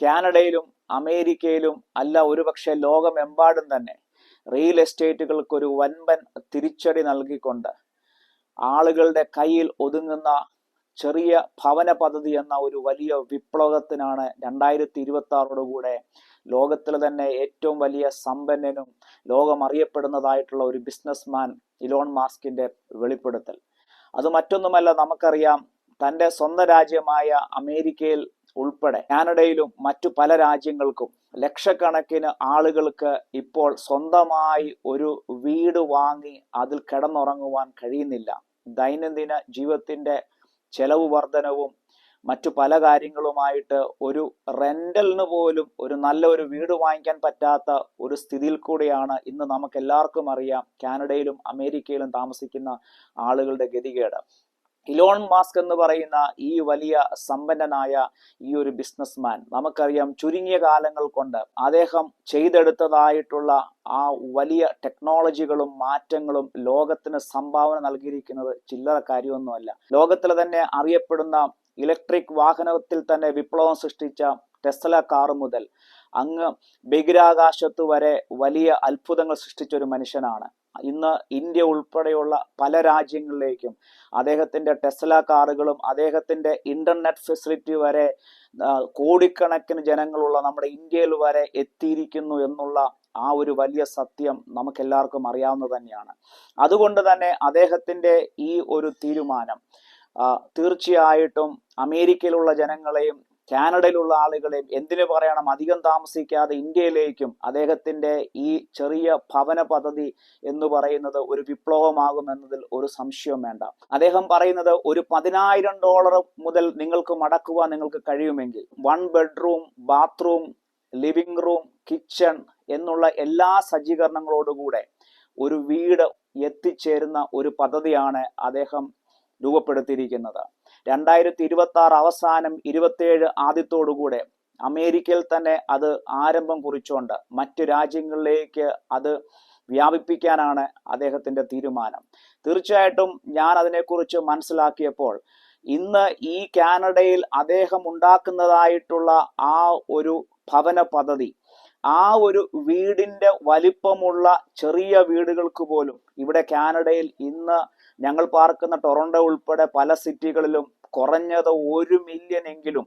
കാനഡയിലും അമേരിക്കയിലും അല്ല ഒരുപക്ഷെ ലോകമെമ്പാടും തന്നെ റിയൽ എസ്റ്റേറ്റുകൾക്കൊരു വൻപൻ തിരിച്ചടി നൽകിക്കൊണ്ട് ആളുകളുടെ കയ്യിൽ ഒതുങ്ങുന്ന ചെറിയ ഭവന പദ്ധതി എന്ന ഒരു വലിയ വിപ്ലവത്തിനാണ് രണ്ടായിരത്തി ഇരുപത്തി ആറോടുകൂടെ ലോകത്തിലെ തന്നെ ഏറ്റവും വലിയ സമ്പന്നനും ലോകം അറിയപ്പെടുന്നതായിട്ടുള്ള ഒരു ബിസിനസ്മാൻ ഇലോൺ മാസ്കിന്റെ വെളിപ്പെടുത്തൽ. അത് മറ്റൊന്നുമല്ല നമുക്കറിയാം തന്റെ സ്വന്തം രാജ്യമായ അമേരിക്കയിൽ ഉൾപ്പെടെ കാനഡയിലും മറ്റു പല രാജ്യങ്ങൾക്കും ലക്ഷക്കണക്കിന് ആളുകൾക്ക് ഇപ്പോൾ സ്വന്തമായി ഒരു വീട് വാങ്ങി അതിൽ കിടന്നുറങ്ങുവാൻ കഴിയുന്നില്ല. ദൈനംദിന ജീവിതത്തിന്റെ ചെലവ് വർധനവും മറ്റു പല കാര്യങ്ങളുമായിട്ട് ഒരു റെന്റലിന് പോലും ഒരു നല്ല ഒരു വീട് വാങ്ങിക്കാൻ പറ്റാത്ത ഒരു സ്ഥിതിയിൽ കൂടിയാണ് ഇന്ന് നമുക്ക് എല്ലാവർക്കും അറിയാം കാനഡയിലും അമേരിക്കയിലും താമസിക്കുന്ന ആളുകളുടെ ഗതികേട്. ഇലോൺ മാസ്ക് എന്ന് പറയുന്ന ഈ വലിയ സമ്പന്നനായ ഈ ഒരു ബിസിനസ്മാൻ നമുക്കറിയാം ചുരുങ്ങിയ കാലങ്ങൾ കൊണ്ട് അദ്ദേഹം ചെയ്തെടുത്തതായിട്ടുള്ള ആ വലിയ ടെക്നോളജികളും മാറ്റങ്ങളും ലോകത്തിന് സംഭാവന നൽകിയിരിക്കുന്നത് ചില്ലറ കാര്യമൊന്നുമല്ല. ലോകത്തിൽ തന്നെ അറിയപ്പെടുന്ന ഇലക്ട്രിക് വാഹനത്തിൽ തന്നെ വിപ്ലവം സൃഷ്ടിച്ച ടെസ്ല കാർ മുതൽ അങ്ങ് ബഹിരാകാശത്ത് വരെ വലിയ അത്ഭുതങ്ങൾ സൃഷ്ടിച്ച ഒരു മനുഷ്യനാണ്. ഇന്ന് ഇന്ത്യ ഉൾപ്പെടെയുള്ള പല രാജ്യങ്ങളിലേക്കും അദ്ദേഹത്തിന്റെ ടെസ്ല കാറുകളും അദ്ദേഹത്തിന്റെ ഇന്റർനെറ്റ് ഫെസിലിറ്റി വരെ കോടിക്കണക്കിന് ജനങ്ങളുള്ള നമ്മുടെ ഇന്ത്യയിൽ വരെ എത്തിയിരിക്കുന്നു എന്നുള്ള ആ ഒരു വലിയ സത്യം നമുക്ക് എല്ലാവർക്കും അറിയാവുന്നത് തന്നെയാണ്. അതുകൊണ്ട് തന്നെ അദ്ദേഹത്തിന്റെ ഈ ഒരു തീരുമാനം തീർച്ചയായിട്ടും അമേരിക്കയിലുള്ള ജനങ്ങളെയും കാനഡയിലുള്ള ആളുകളെയും എന്തിനു പറയണം? അധികം താമസിക്കാതെ ഇന്ത്യയിലേക്കും അദ്ദേഹത്തിന്റെ ഈ ചെറിയ ഭവന പദ്ധതി എന്ന് പറയുന്നത് ഒരു വിപ്ലവമാകുമെന്നതിൽ ഒരു സംശയവും വേണ്ട. അദ്ദേഹം പറയുന്നത് ഒരു പതിനായിരം ഡോളർ മുതൽ നിങ്ങൾക്ക് മടക്കുവാൻ നിങ്ങൾക്ക് കഴിയുമെങ്കിൽ one bedroom bathroom living room kitchen എന്നുള്ള എല്ലാ സജ്ജീകരണങ്ങളോടുകൂടെ ഒരു വീട് എത്തിച്ചേരുന്ന ഒരു പദ്ധതിയാണ് അദ്ദേഹം രൂപപ്പെടുത്തിയിരിക്കുന്നത് രണ്ടായിരത്തി ഇരുപത്തി ആറ് അവസാനം ഇരുപത്തിയേഴ് ആദ്യത്തോടുകൂടെ അമേരിക്കയിൽ തന്നെ അത് ആരംഭം കുറിച്ചുകൊണ്ട് മറ്റു രാജ്യങ്ങളിലേക്ക് അത് വ്യാപിപ്പിക്കാനാണ് അദ്ദേഹത്തിന്റെ തീരുമാനം. തീർച്ചയായിട്ടും ഞാൻ അതിനെക്കുറിച്ച് മനസ്സിലാക്കിയപ്പോൾ ഇന്ന് ഈ കാനഡയിൽ അദ്ദേഹം ഉണ്ടാക്കുന്നതായിട്ടുള്ള ആ ഒരു ഭവന പദ്ധതി ആ ഒരു വീടിന്റെ വലിപ്പമുള്ള ചെറിയ വീടുകൾക്ക് പോലും ഇവിടെ കാനഡയിൽ ഇന്ന് ഞങ്ങൾ പാർക്കുന്ന ടൊറന്റോ ഉൾപ്പെടെ പല സിറ്റികളിലും കുറഞ്ഞത് ഒരു മില്യൺ എങ്കിലും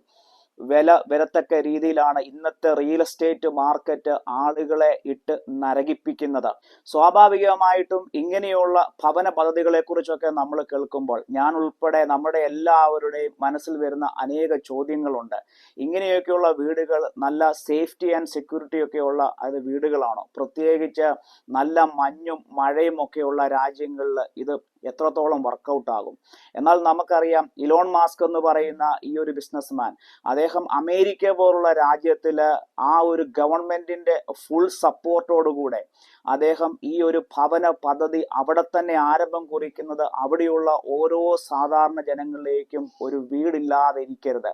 വില വരത്തക്ക രീതിയിലാണ് ഇന്നത്തെ റിയൽ എസ്റ്റേറ്റ് മാർക്കറ്റ് ആളുകളെ ഇട്ട് നരകിപ്പിക്കുന്നത്. സ്വാഭാവികമായിട്ടും ഇങ്ങനെയുള്ള ഭവന പദ്ധതികളെ കുറിച്ചൊക്കെ നമ്മൾ കേൾക്കുമ്പോൾ ഞാൻ ഉൾപ്പെടെ നമ്മുടെ എല്ലാവരുടെയും മനസ്സിൽ വരുന്ന അനേക ചോദ്യങ്ങളുണ്ട്. ഇങ്ങനെയൊക്കെയുള്ള വീടുകൾ നല്ല സേഫ്റ്റി ആൻഡ് സെക്യൂരിറ്റി ഒക്കെ ഉള്ള അത് വീടുകളാണോ? പ്രത്യേകിച്ച് നല്ല മഞ്ഞും മഴയും ഒക്കെയുള്ള രാജ്യങ്ങളിൽ ഇത് എത്രത്തോളം വർക്കൗട്ട് ആകും? എന്നാൽ നമുക്കറിയാം ഇലോൺ മാസ്ക് എന്ന് പറയുന്ന ഈ ഒരു ബിസിനസ്മാൻ അദ്ദേഹം അമേരിക്ക പോലുള്ള രാജ്യത്തിൽ ആ ഒരു ഗവൺമെന്റിന്റെ ഫുൾ സപ്പോർട്ടോടുകൂടെ അദ്ദേഹം ഈ ഒരു ഭവന പദ്ധതി അവിടെ തന്നെ ആരംഭം കുറിക്കുന്നത് അവിടെയുള്ള ഓരോ സാധാരണ ജനങ്ങളിലേക്കും ഒരു വീടില്ലാതെ ഇരിക്കരുത്.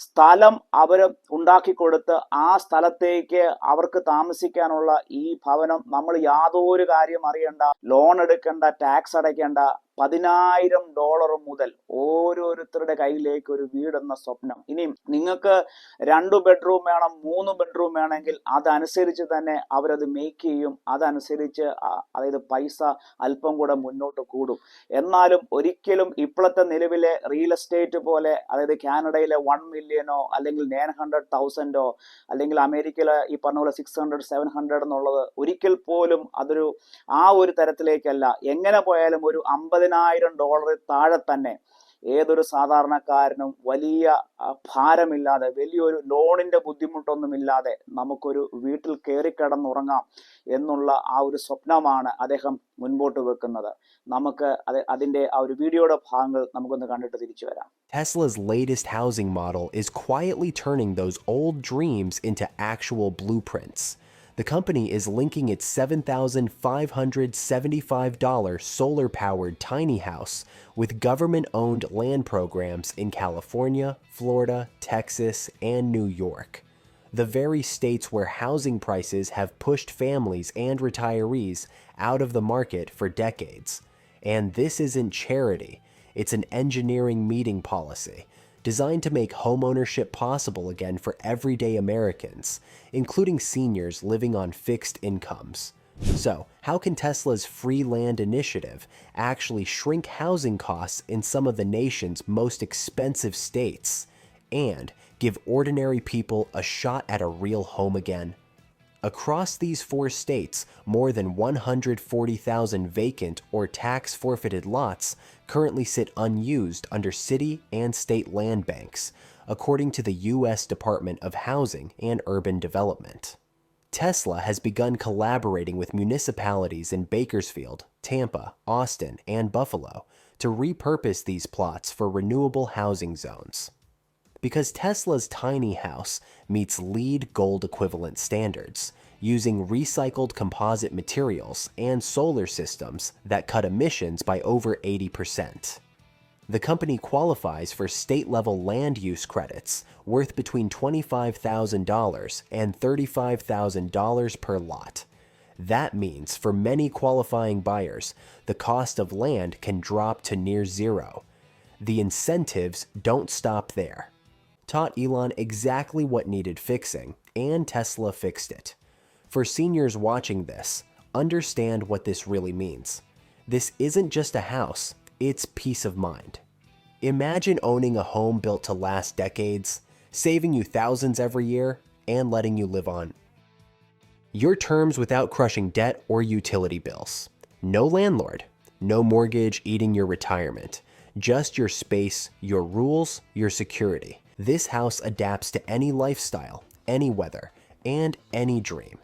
സ്ഥലം അവർ ഉണ്ടാക്കി കൊടുത്ത് ആ സ്ഥലത്തേക്ക് അവർക്ക് താമസിക്കാനുള്ള ഈ ഭവനം നമ്മൾ യാതൊരു കാര്യം അറിയണ്ട ലോൺ എടുക്കേണ്ട ടാക്സ് അടയ്ക്കേണ്ട പതിനായിരം ഡോളർ മുതൽ ഓരോരുത്തരുടെ കയ്യിലേക്ക് ഒരു വീടെന്ന സ്വപ്നം. ഇനിയും നിങ്ങൾക്ക് രണ്ടു ബെഡ്റൂം വേണം മൂന്ന് ബെഡ്റൂം വേണമെങ്കിൽ അതനുസരിച്ച് തന്നെ അവരത് മേക്ക് ചെയ്യും. അതനുസരിച്ച് അതായത് പൈസ അല്പം കൂടെ മുന്നോട്ട് കൂടും. എന്നാലും ഒരിക്കലും ഇപ്പോഴത്തെ നിലവിലെ റിയൽ എസ്റ്റേറ്റ് പോലെ അതായത് കാനഡയിലെ വൺ മില്യനോ അല്ലെങ്കിൽ നയൻ ഹൺഡ്രഡ് തൗസൻഡോ അല്ലെങ്കിൽ അമേരിക്കയിലെ ഈ പറഞ്ഞ പോലെ സിക്സ് ഹൺഡ്രഡ് സെവൻ ഹൺഡ്രഡ് എന്നുള്ളത് ഒരിക്കൽ പോലും അതൊരു ആ ഒരു തരത്തിലേക്കല്ല. എങ്ങനെ പോയാലും ഒരു അമ്പതിനായിരം ഡോളറിൽ താഴെ തന്നെ ഏതൊരു സാധാരണക്കാരനും വലിയ ഭാരമില്ലാതെ വലിയൊരു ലോണിന്റെ ബുദ്ധിമുട്ടൊന്നുമില്ലാതെ നമുക്കൊരു വീട്ടിൽ കയറി കിടന്നുറങ്ങാം എന്നുള്ള ആ ഒരു സ്വപ്നമാണ് അദ്ദേഹം മുൻപോട്ട് വെക്കുന്നത് നമുക്ക് അത് അതിന്റെ ആ ഒരു വീഡിയോയുടെ ഭാഗങ്ങൾ നമുക്കൊന്ന് കണ്ടിട്ട് തിരിച്ചു വരാം Tesla's latest housing model is quietly turning those old dreams into actual blueprints. The company is linking its $7,575 solar powered tiny house with government owned land programs in California, Florida, Texas, and New York. The very states where housing prices have pushed families and retirees out of the market for decades. And this isn't charity, it's an engineering meeting policy designed to make homeownership possible again for everyday Americans, including seniors living on fixed incomes. So, how can Tesla's free land initiative actually shrink housing costs in some of the nation's most expensive states and give ordinary people a shot at a real home again? Across these four states, more than 140,000 vacant or tax forfeited lots currently sit unused under city and state land banks, according to the U.S. Department of Housing and Urban Development. Tesla has begun collaborating with municipalities in Bakersfield, Tampa, Austin, and Buffalo to repurpose these plots for renewable housing zones. Because Tesla's tiny house meets LEED gold equivalent standards, using recycled composite materials and solar systems that cut emissions by over 80%. The company qualifies for state level land use credits worth between $25,000 and $35,000 per lot. That means for many qualifying buyers, the cost of land can drop to near zero. The incentives don't stop there. Taught Elon exactly what needed fixing, and Tesla fixed it. For seniors watching this, understand what this really means. This isn't just a house, it's peace of mind. Imagine owning a home built to last decades, saving you thousands every year, and letting you live on. Your terms without crushing debt or utility bills. No landlord, no mortgage eating your retirement, just your space, your rules, your security. This house adapts to any lifestyle, any weather, and any dream.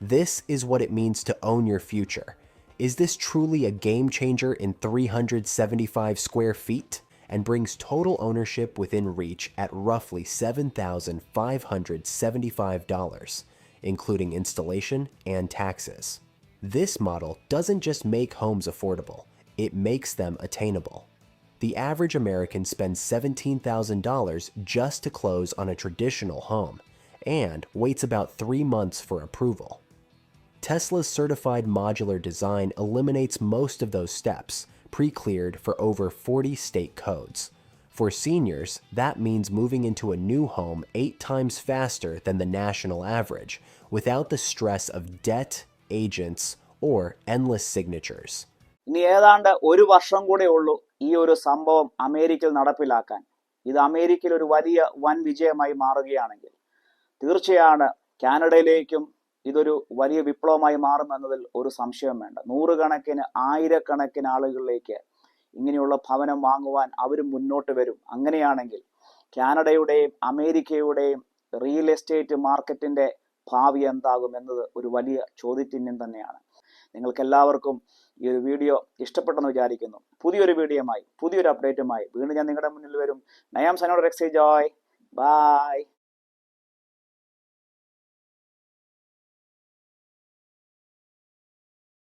This is what it means to own your future. Is this truly a game changer in 375 square feet? And brings total ownership within reach at roughly $7,575, including installation and taxes. This model doesn't just make homes affordable, it makes them attainable. The average American spends $17,000 just to close on a traditional home and waits about three months for approval. Tesla's certified modular design eliminates most of those steps, pre cleared for over 40 state codes. For seniors, that means moving into a new home eight times faster than the national average without the stress of debt, agents, or endless signatures. ഇനി ഏതാണ്ട് ഒരു വർഷം കൂടെ ഉള്ളൂ ഈ ഒരു സംഭവം അമേരിക്കയിൽ നടപ്പിലാക്കാൻ. ഇത് അമേരിക്കയിൽ ഒരു വലിയ വൻ വിജയമായി മാറുകയാണെങ്കിൽ തീർച്ചയാണ് കാനഡയിലേക്കും ഇതൊരു വലിയ വിപ്ലവമായി മാറുമെന്നതിൽ ഒരു സംശയം വേണ്ട. നൂറുകണക്കിന് ആയിരക്കണക്കിന് ആളുകളിലേക്ക് ഇങ്ങനെയുള്ള ഭവനം വാങ്ങുവാൻ അവർ മുന്നോട്ട് വരും. അങ്ങനെയാണെങ്കിൽ കാനഡയുടെയും അമേരിക്കയുടെയും റിയൽ എസ്റ്റേറ്റ് മാർക്കറ്റിന്റെ ഭാവി എന്താകും എന്നത് ഒരു വലിയ ചോദ്യചിഹ്നം തന്നെയാണ്. നിങ്ങൾക്ക് എല്ലാവർക്കും ഈ ഒരു വീഡിയോ ഇഷ്ടപ്പെട്ടെന്ന് വിചാരിക്കുന്നു. പുതിയൊരു വീഡിയോയുമായി പുതിയൊരു അപ്ഡേറ്റുമായി വീണ്ടും ഞാൻ നിങ്ങളുടെ മുന്നിൽ വരും. നയാം സനോട് എക്സൈ ജോയ് ബൈ